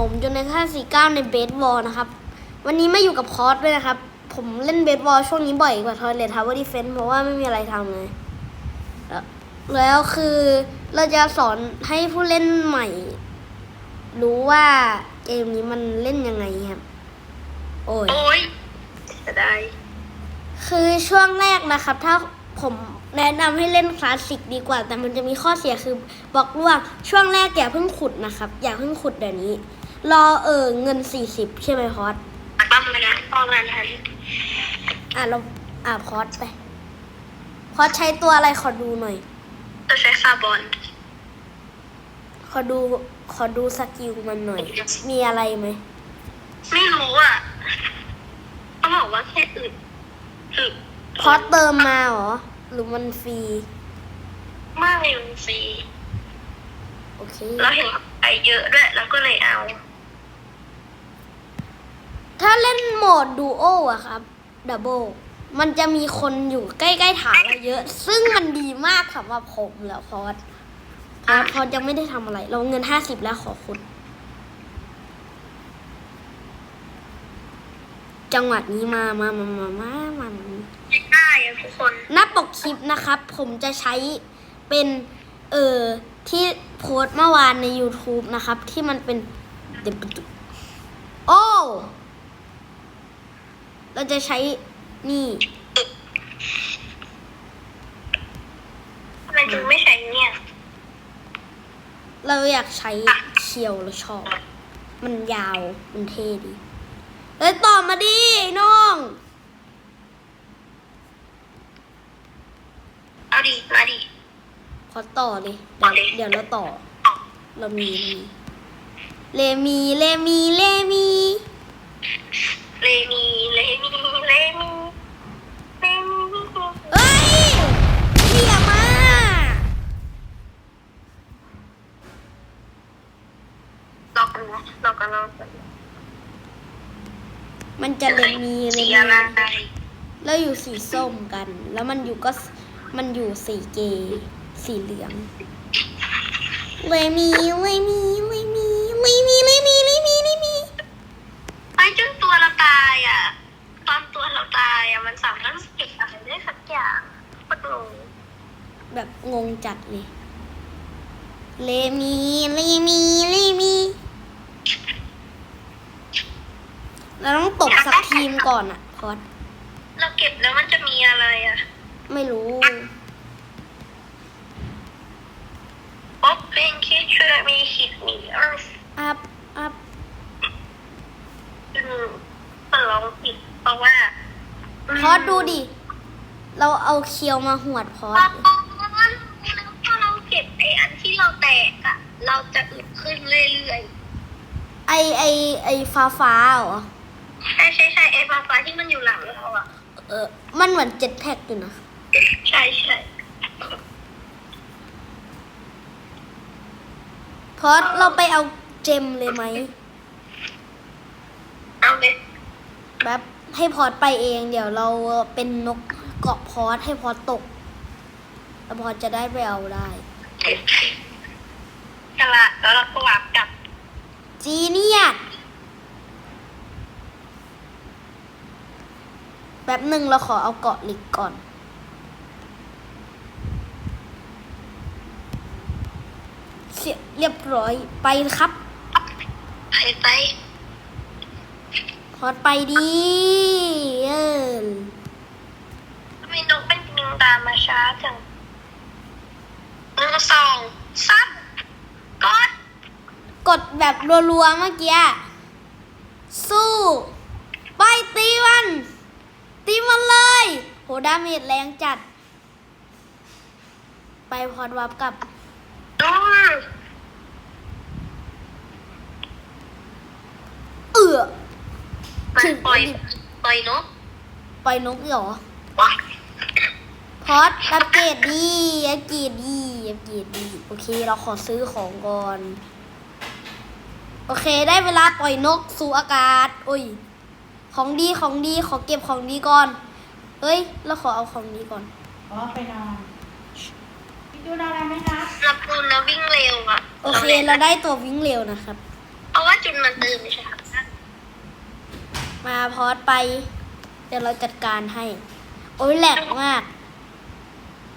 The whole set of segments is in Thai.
ผมจนในค่าสี่เก้าในเบสบอลนะครับ วันนี้มาอยู่กับคอร์สด้วยนะครับ ผมเล่นเบสบอลช่วงนี้บ่อยกว่าทอยเลททาวเวอร์ดิเฟนเพราะว่าไม่มีอะไรทำเลยแล้วแล้วคือเราจะสอนให้ผู้เล่นใหม่ รู้ว่าเกมนี้มันเล่นยังไงครับ โอ้ยโอ้ยจะได้ คือช่วงแรกนะครับ ถ้าผมแนะนำให้เล่นคลาสสิกดีกว่า แต่มันจะมีข้อเสียคือบล็อกล่วงช่วงแรกอย่าเพิ่งขุดนะครับ อย่าเพิ่งขุดเดี๋ยวนี้ รอเออเงิน40ใช่ไหมพอดตั้มไปนะตอนนั้นทันอะเราอะพอดไปพอดใช้ตัวอะไรขอดูหน่อยจะใช้คาร์บอนขอดูขอดูสกิลมันหน่อย มีอะไรไหม ไม่รู้อะเขาบอกว่าแค่อึดอึดพอดเติมมาเหรอ หรือมันฟรีมากเลยมันฟรีโอเคเราเห็นไปเยอะด้วย แล้วก็เลยเอา ถ้าเล่นโหมดดูโออะครับดับเบิลมันจะมีคนอยู่ใกล้ๆฐานเราเยอะ ซึ่งมันดีมากสำหรับผมแล้วพอดพอดพอดยังไม่ได้ทำอะไร เราเงินห้าสิบแล้วขอคุณ จังหวัดนี้มามามามามามามาไม่ได้อะทุกคนหน้าปกคลิปนะครับ ผมจะใช้เป็น เออที่โพสต์เมื่อวานใน YouTube นะครับ ที่มันเป็นเดี๋ยวไปดูโอ้ เราจะใช้นี่ทำไมถึงไม่ใช้เนี่ย เราอยากใช้เชียวเราชอบ มันยาว มันเท่ดีเอ้ยต่อมาดิน้อง เอาดิ มาดิ ขอต่อเลยเดี๋ยวเดี๋ยวเราต่อ เรามีมี เลมี เลมี เลมี เลมีเลมีเลมีเลมีเอ้ยเหี้ยมากลอกกันนะลอกกันลอกกันมันจะเลมีเลสีมีอะไรแล้วอยู่สีส้มกัน แล้วมันอยู่ก็มันอยู่สีเกย์สีเหลือง เลมีเลมีเลมีเลมีเลมีเลมีเลมี ไอ้จนตัวเราตายอะ ตอนตัวเราตาย อะมันสามารถเก็บอะไรได้สักอย่างโคตรงงแบบงงจัดเลยเลมีเลมีเลมีเราต้องตบสักทีมก่อนอะพอดเราเก็บแล้วมันจะมีอะไรอะไม่รู้ ป๊อปเป็นคิดช่วยมีหิดมีเออ อัพ อัพ อืมมันร้องผิดเพราะว่า พ อดดูดิ เราเอาเคียวมาหวดพอพอดแล้วพอเราเก็บไอ้อันที่เราแตกอะเราจะอึดขึ้นเรื่อยไอไอไอฟ้าฟ้าๆเหรอๆใช่ใช่ใช่ไอ้ฟ้าฟ้าที่มันอยู่หลังเราอะเออ มันเหมือนเจ็ตแพ็กอยู่นะ ใช่ใช่พอดเราไปเอาเจมเลยไหม เอาเลยแบบ ให้พอดไปเอง เดี๋ยวเราเป็นนกเกาะพอดให้พอดตก แล้วพอดจะได้ไปเอาได้ฉลาดแล้วเราก็วางกลับ จีเนียสแป๊บหนึ่งเราขอเอาเกาะเหล็กก่อนเสียเรียบร้อยไปครับ ไปไป พอดไปดีเออทำไมนกเป็นยิงตามมาช้าจังหนึ่งสองสามกด กดแบบรัวๆเมื่อกี้ สู้ ไปตีมัน ตีมันเลย โหดาเมจแรงจัด ไปพอดวับกลับ ดู เอือ มันถึงปล่อย ปล่อยนก ปล่อยนกเหรอวะพอดอัปเกรดดีอัปเกรดดีอัปเกรดดีโอเค เราขอซื้อของก่อน โอเค ได้เวลาปล่อยนกสู่อากาศอุ้ย ของดีของดีขอเก็บของดีก่อน เฮ้ย เราขอเอาของดีก่อนอ๋อไปนอนพี่จูนอนอะไรไหมคะนับดูนะวิ่งเร็วอะโอเค เราได้ตัววิ่งเร็วนะครับ เพราะว่าจุนมันตื่นไม่ใช่ครับ มาพอดไป เดี๋ยวเราจัดการให้ โอ้ยแหลกมาก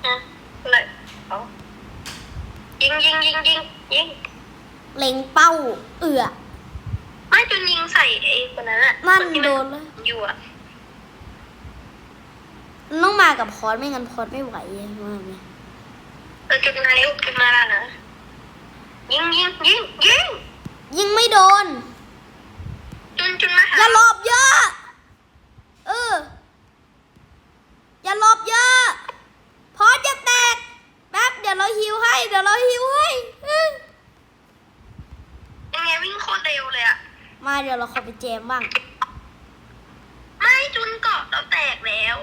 นะเลยเอายิงยิงยิงยิงยิงเล็งเป้า เอือไม่จุนยิงใส่ไอ้คนนั้นอะนั่นคที่โดนเลยอยู่อะมันต้องมากับพอดไม่งั้นพอดไม่ไหวมากเลยเออจุนมาเร็วจุนมาแล้วนะยิงยิงยิงยิงยิงไม่โดน จุนจุนมาหาอย่าหลบเยอะ เออ อย่าหลบเยอะ พอดจะแตก แป๊บเดี๋ยวเราฮิวให้ เดี๋ยวเราฮิวให้เออยังไงวิ่งโคตรเร็วเลยอะมาเดี๋ยวเราขอไปแจมบ้าง ไม่จุนเกาะเราแตกแล้ว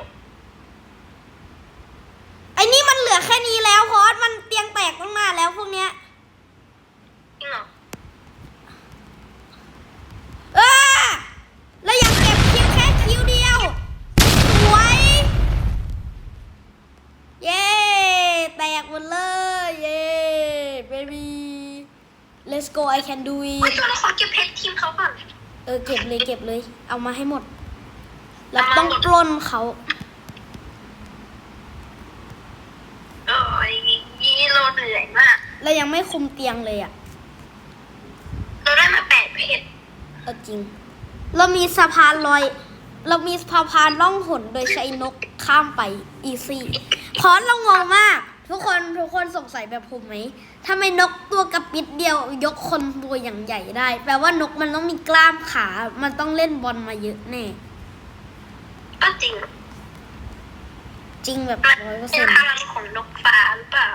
ไอ้นี่มันเหลือแค่นี้แล้วพอดมันเตียงแตกตั้งนานแล้วพวกเนี้ย จริงเหรอ เออแล้วยังเก็บคิวแค่คิวเดียว สวย เย้ แตกหมดเลย เย้ baby let's go I can do ไม่ it จุนเราขอเก็บเพชรทีมเขาก่อนเออเก็บเลยเก็บเลย เอามาให้หมด เราต้องปล้นเขาโอ้ยยี่เราเหนื่อยมาก เรายังไม่คุมเตียงเลยอะเราได้มาแปดเพชรเออจริง เรามีสะพานลอย เรามีสะพานล่องหนโดยใช้นกข้ามไปอีซี่พอเรางงมาก ทุกคนทุกคนสงสัยแบบผมไหมทำไมนกตัวกระปิดเดียวยกคนตัวอย่างใหญ่ได้ แปลว่านกมันต้องมีกล้ามขา มันต้องเล่นบอลมาเยอะแน่ ก็จริงจริงแบบมันร้อยเปอร์เป็เซ็นนพลังของนกฟ้าหรือเปล่า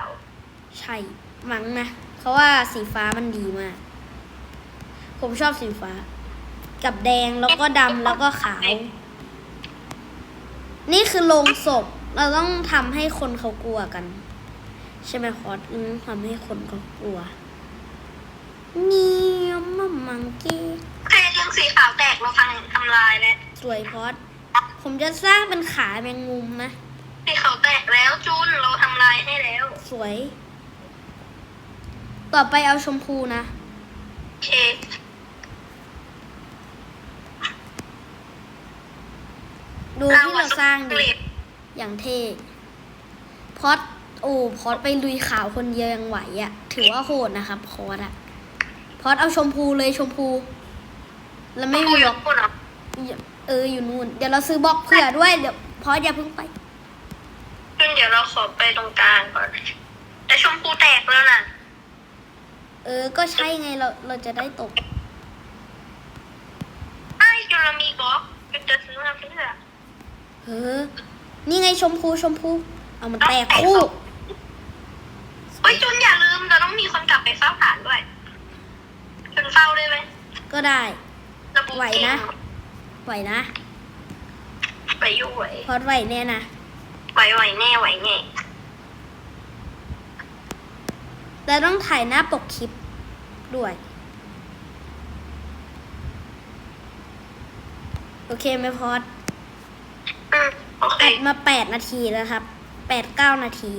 ใช่มั้งนะเพราะว่าสีฟ้ามันดีมาก ผมชอบสีฟ้า กับแดงแล้วก็ดำแล้วก็ขาว นี่คือโรงศพเราต้องทำให้คนเขากลัวกัน ใช่ไหมคอสอืมทำให้คนเขากลัวเงียบมัมมังกี้เพลงสีขาวแตกเราฟังทำลายแล้วสวยพอสผมจะสร้างเป็นขาแมงมุมนะสีขาวแตกแล้วจุนเราทำลายให้แล้ว สวย ต่อไปเอาชมพูนะโอเคดูที่เราสร้างดิอย่างเท่พอด โอ้พอดไปลุยขาวคนเดียวยังไหวอะ่ะ ถือว่าโหดนะครับพอดอะพอดเอาชมพูเลยชมพู แล้วไม่มีบล็อกพูดเหรอเอออยู่นู่น เดี๋ยวเราซื้อบล็อกเผื่อด้วยเดี๋ยวพอดอย่าเพิ่งไปจุนเดี๋ยวเราขอไปตรงกลางก่อน แต่ชมพูแตกแล้วนะเออ ก็ใช่ไงเราเราจะได้ตกไอ้จุนเรามีบล็อกจุนจะซื้อมาเพื่อเออนี่ไงชมพูชมพู เอามันแตกคู่เฮ้ยจุนอย่าลืมเราต้องมีคนกลับไปเฝ้าฐานด้วยจุนเฝ้าได้ไหมก็ได้ ระบุไหวนะ ไหวนะไปอยู่ไหวพอดไหวแน่นะไหวไหวแน่ไหวแน่แต่ต้องถ่ายหน้าปกคลิปด้วย โอเคไหมพอดอืมโอเค อัดมาแปดนาทีแล้วครับแปดเก้านาที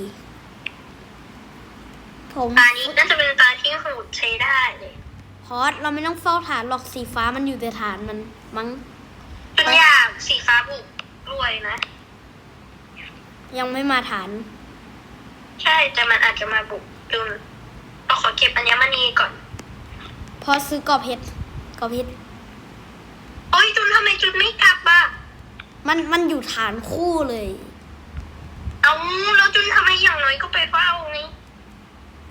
ผมตานี้น่าจะเป็นตาที่โหดใช้ได้เลยพอดเราไม่ต้องเฝ้าฐานหรอกสีฟ้ามันอยู่แต่ฐานมันมั้งจุนอยากสีฟ้าบุกด้วยนะ ยังไม่มาฐาน ใช่แต่มันอาจจะมาบุกจุนเราขอเก็บอัญมณีก่อน พอซื้อกรอบเพชรกรอบเพชรโอ้ยจุนทำไมจุนไม่กลับอะมันมันอยู่ฐานคู่เลย เอาแล้วจุนทำไมอย่างน้อยก็ไปเฝ้าไง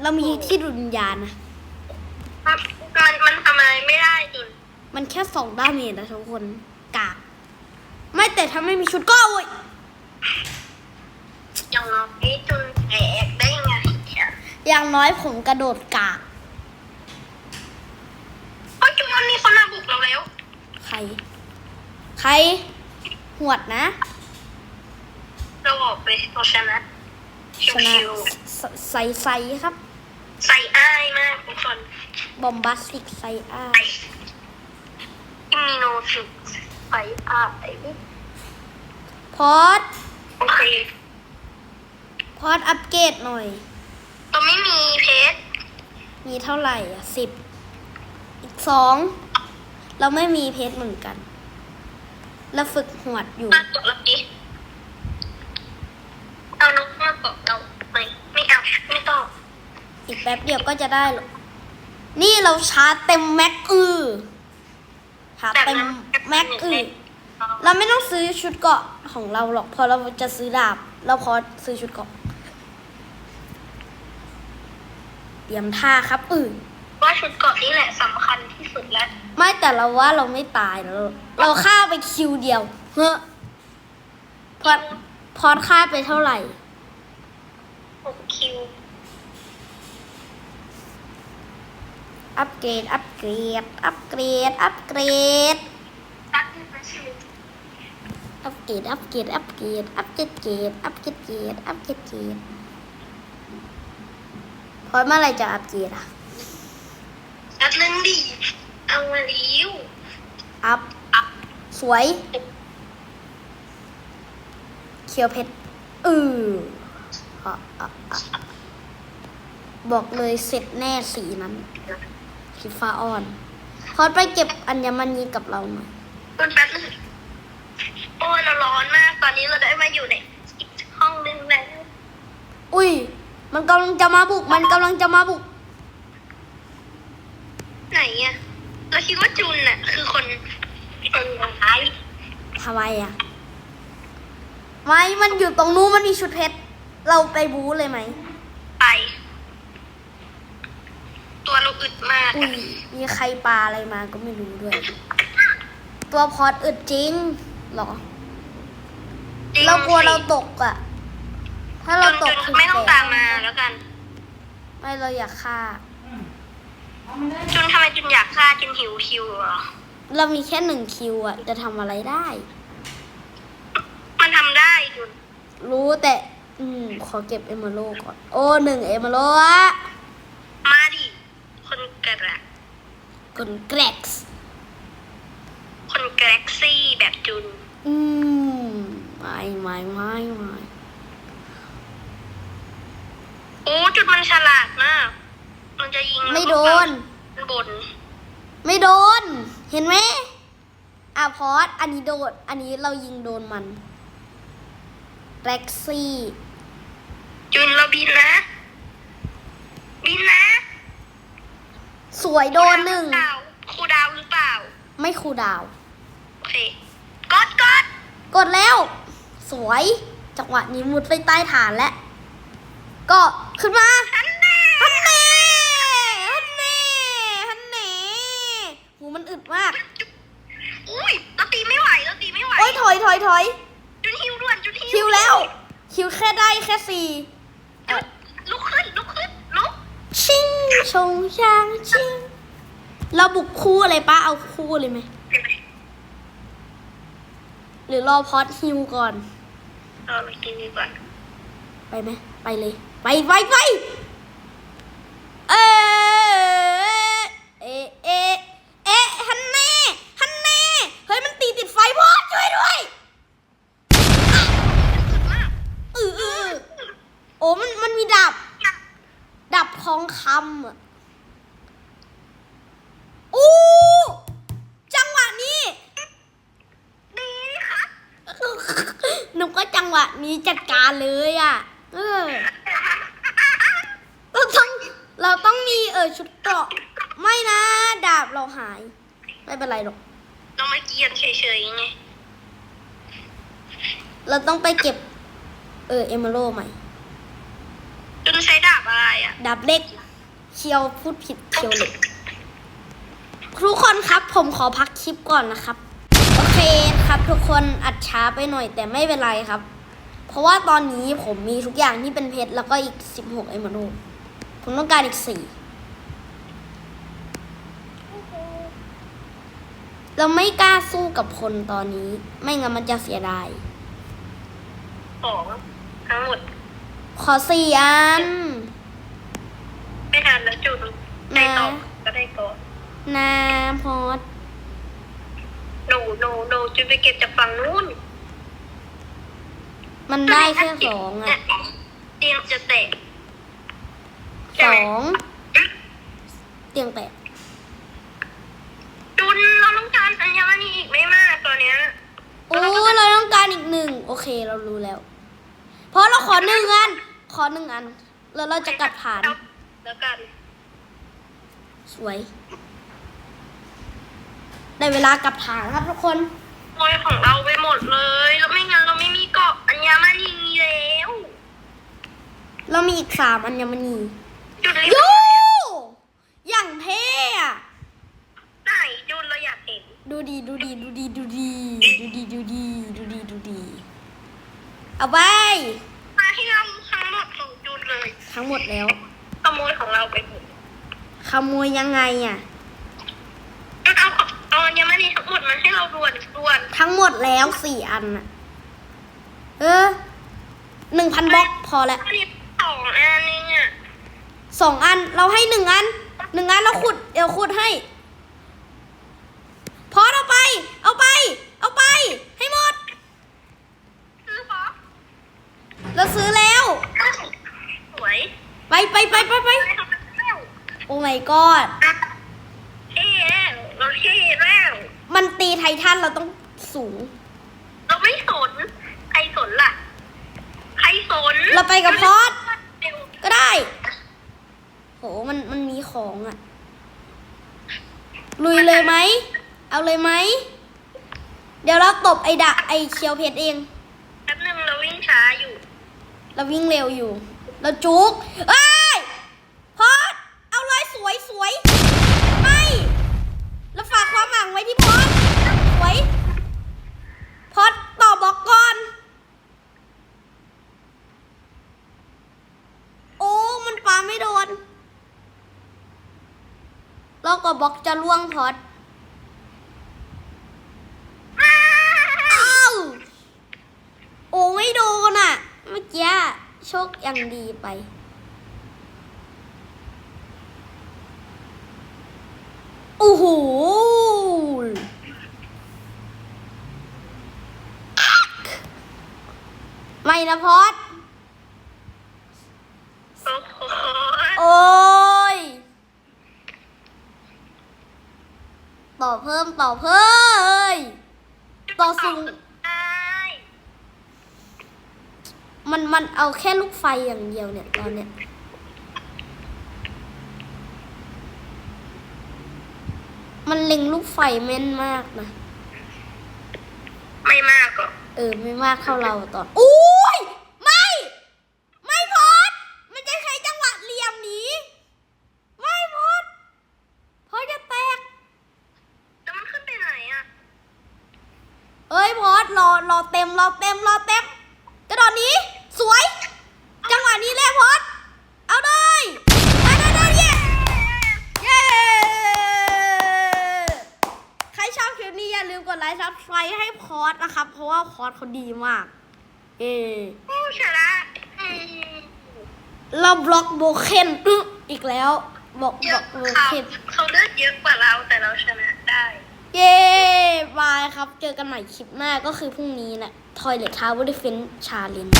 เรามีที่ดุลวิญญาณนะมันมันมันทำอะไรไม่ได้จุนมันแค่สองดาเมจนะทุกคน กาก ไม่แต่ถ้าไม่มีชุดก็โอ้ยอย่างน้อยจุนแตกได้ไงเนี่ยอย่างน้อยผมกระโดดกาก โอ้ยจุนมันมีคนมาบุกเราแล้วใคร ใคร หวดนะ เราออกไปเราชนะชิชนะวใสใส่ใส่ครับๆ ใส่อ้ายมากทุกคนบอมบัสติกไซอาอิมิโนฟิกใส่อ้ายพอดโอเคพอดอัปเกรดหน่อยเราไม่มีเพชรมีเท่าไหร่อะสิบอีกสองเเราไม่มีเพชรเหมือนกันเราฝึกหวดอยู่ มาตกแล้วดิเอานกมาเกาะเราไม่ไม่เอา ไม่ต้อง อีกแป๊บเดียวก็จะได้หรอกนี่เราชาร์จเต็มแม็กอือชาร์จเต็มแม็กอือเราไม่ต้องซื้อชุดเกราะของเราหรอกเพอเราจะซื้อดาบ เราพอซื้อชุดเกราะ เตรียมท่าครับอือว่าชุดเกาะนี่แหละสำคัญที่สุดแล้ว ไม่แต่เราว่าเราไม่ตายเราเราฆ่าไปคิวเดียวเฮ้อพอดพอดฆ่าไปเท่าไหร่หกคิว อัปเกรด อัปเกรด อัปเกรด อัปเกรดตัดมาชิวอัปเกรด อัปเกรด อัปเกรด อัปเกรดเกรดอัปเกรดเกรดอัปเกรดเกรดพอดเมื่อไหรจะอัปเกรดอะนัดนึงดิเอามาลิ้วอัพอัพสวยเคียวเพชรเอออะอะอะบอกเลยเสร็จแน่สีนั้น สีฟ้าอ่อนพอดไปเก็บอัญมณีกับเราหน่อยคุณแป๊บนึงโอ้ยเราร้อนมากตอนนี้เราได้มาอยู่ในอีกห้องนึงแล้วอุ้ย มันกำลังจะมาบุก มันกำลังจะมาบุก ไหนอะเราคิดว่าจุนน่ะ คือคนคนร้ายทำไมอะไม่มันอยู่ตรงนู้นมันมีชุดเพชร เราไปบู๊เลยไหมไป ตัวเราอึดมากอุ้ยมีใครปลาอะไรมาก็ไม่รู้ด้วย ตัวพอดอึดจริงเหรอจริงเรากลัวสิเราตกอะถ้าเราตจุกนคืๆไม่ต้องแตตามมาแล้วกัน ไม่เราอยากฆ่าเอามันได้จุนทำไมจุนอยากฆ่าจุนหิวคิวเหรอ เรามีแค่หนึ่งคิวอะจะทำอะไรได้ มันทำได้จุนรู้แต่ อืม ขอเก็บเอมเมอโลก่อน โอ้หนึ่งเอมเมอโลอะมาดิคน กระกดแกร็กส์คนแกล็กซี่แบบจุน อืมไม่ไม่ไม่ไม่โอ้จุดมันฉลาดมาก มันจะยิงไม่โดนมันบน ไม่โดน เห็นไหมอะพอดอันนี้โดน อันนี้เรายิงโดนมันแร็กซี่ จุนเราบินนะ บินนะ สวยโดนหนึ่งครูดาวหรือเปล่า ไม่คูลดาว โอเค กดกดกดแล้ว สวย จังหวะนี้มุดไปใต้ฐานแล้ว ก็ขึ้นมาฉันแน่ฮันเน่ฮันเน่ฮันเน่หูมันอึดมาก อุ้ยเราตีไม่ไหวเราตีไม่ไหว โอ้ยถอยถอยถอยจุนหิวด่วนจุนหิวคิวแล้วคิวแค่ได้แค่สี่เอ่อ ลุกขึ้นลุกขึ้นลุก ชิงชงชางชิงเราบุกคู่อะไรป้าเอาคู่เลยไหม หรือรอพอดฮิวก่อนเราไปกินดีกว่า ไปไหม ไปเลย ไปไปไปเออเอะเอะเอะฮันแน่ฮันแน่เฮ้ย มันตีติดไฟพอดช่วยด้วยเออเออเออโอ้มันมันมีดับ ดับทองคำอะอู้จังหวะนี้ ดีค่ะ หนูก็จังหวะนี้จัดการเลยอะ เออ เราต้อง เราต้องมี เออชุดเกราะไม่นะดาบเราหาย ไม่เป็นไรหรอกเรามาเกียนเฉยๆไงเราต้องไปเก็บ เออเอมเมอโลใหม่จุนใช้ดาบอะไรอะดาบเล็กเคียวพูดผิดเคียวเหล็กทุกคนครับ ผมขอพักคลิปก่อนนะครับ โอเคครับ ทุกคนอัดช้าไปหน่อยแต่ไม่เป็นไรครับ เพราะว่าตอนนี้ผมมีทุกอย่างที่เป็นเพชรแล้วก็อีก 16 เอมเมอโลผมต้องการอีก 4 เราไม่กล้าสู้กับคนตอนนี้ ไม่งั้นมันจะเสียดายของทั้งหมด ขอสี่อัน ไม่ทันแล้วจุนได้ต่อก็ได้ก่อนนาพอดหนูหนูหนูจุนไปเก็บจากฝั่งนู้น มันได้แค่สองอะเตียงจะแตกสองเตียงแตก จุนเราต้องอนเนี้ยโอ้เราต้องการอีกหนึ่งโอเคเรารู้แล้ว เพราะเราขอหนึ่งอัน ขอหนึ่งอัน แล้วเราจะกัดผ่าน แล้วกัน สวย ได้เวลากลับฐานครับทุกคนโอยของเราไปหมดเลย แล้วไม่งั้นเราไม่มีเกาะอัญมณีแล้ว เรามีอีกสามอัญมณีจุดเลยยูอย่างเท่อะ ไหนจุดเราอยากเห็นดูดีดูดีดูดีดูดีดูดีดูดีดูดีดูดี เอาไปมาให้เราทั้งหมดของจุดเลยทั้งหมดแล้วขโมยของเราไปหมดขโมยยังไงอะจุดเอาของเอาอัญมณีทั้งหมดมาให้เราด่วนด่วนทั้งหมดแล้วสี่อันอะเออหนึ่งพันบล็อกพอแล้วอันนี้สองอันนึงอะสองอันเราให้หนึ่งอันหนึ่งอันเราขุดเดี๋ยวขุดให้ พอเอาไป เอาไป เอาไป ให้หมด ซื้อฟอส เราซื้อแล้ว สวยไปไปไปไปไปได้ทำแล้วโอ้ my god เท่แล้วเราเท่แล้วมันตีไททันเราต้องสูง เราไม่สน ใครสนล่ะ ใครสนเราไปกับพอสเร็วก็ได้ โห มันมันมีของอะลุยเลยไหม เอาเลยไหม เดี๋ยวเราตบไอ้ดะไอ้เคียวเพชรเอง แป๊บนึงเราวิ่งช้าอยู่ เราวิ่งเร็วอยู่ เราจุกเอ้ยพอดเอาเลยสวยสวยไม่เราฝากความหวังไว้ที่พอดสวยพอดต่อบล็อกก่อน โอ้มันปาไม่โดนแล้วก็บล็อกจะล่วงพอด โชคยังดีไปโอ้โหไม่นะพอดโอ้โหโอ้ยต่อเพิ่มต่อเพิ่มต่อสูง ได้ มันมันเอาแค่ลูกไฟอย่างเดียวเนี่ยตอนเนี้ยมันเล็งลูกไฟแม่นมากนะ ไม่มากหรอกเออ ไม่มากเท่าเราตอนอุ้ยไม่ ไม่พอดมันจะใช้จังหวะเหลี่ยมหนีไม่พอดพอดจะแตกแล้วมันขึ้นไปไหนอะ เอ้ยพอดรอรอเต็มรอเต็มรอเต็มกระโดดหนี้ สวย จังหวะนี้แหละพอด เอาเลยได้ได้ได้เย้เย้ใครชอบคลิปนี้อย่าลืมกดไลค์ซับสไครต์ให้พอดนะครับ เพราะว่าพอดเขาดีมาก เอโอ้ชนะอืมเราบล็อกโบเคนอื้ออีกแล้วบอกเยบล็อะอกโบเขาเคนเขาเลือกเยอะกว่าเราแต่เราชนะได้ เย้บายครับ เจอกันใหม่คลิปหน้าก็คือพรุ่งนี้แหละ Toilet Tower Defense Challenge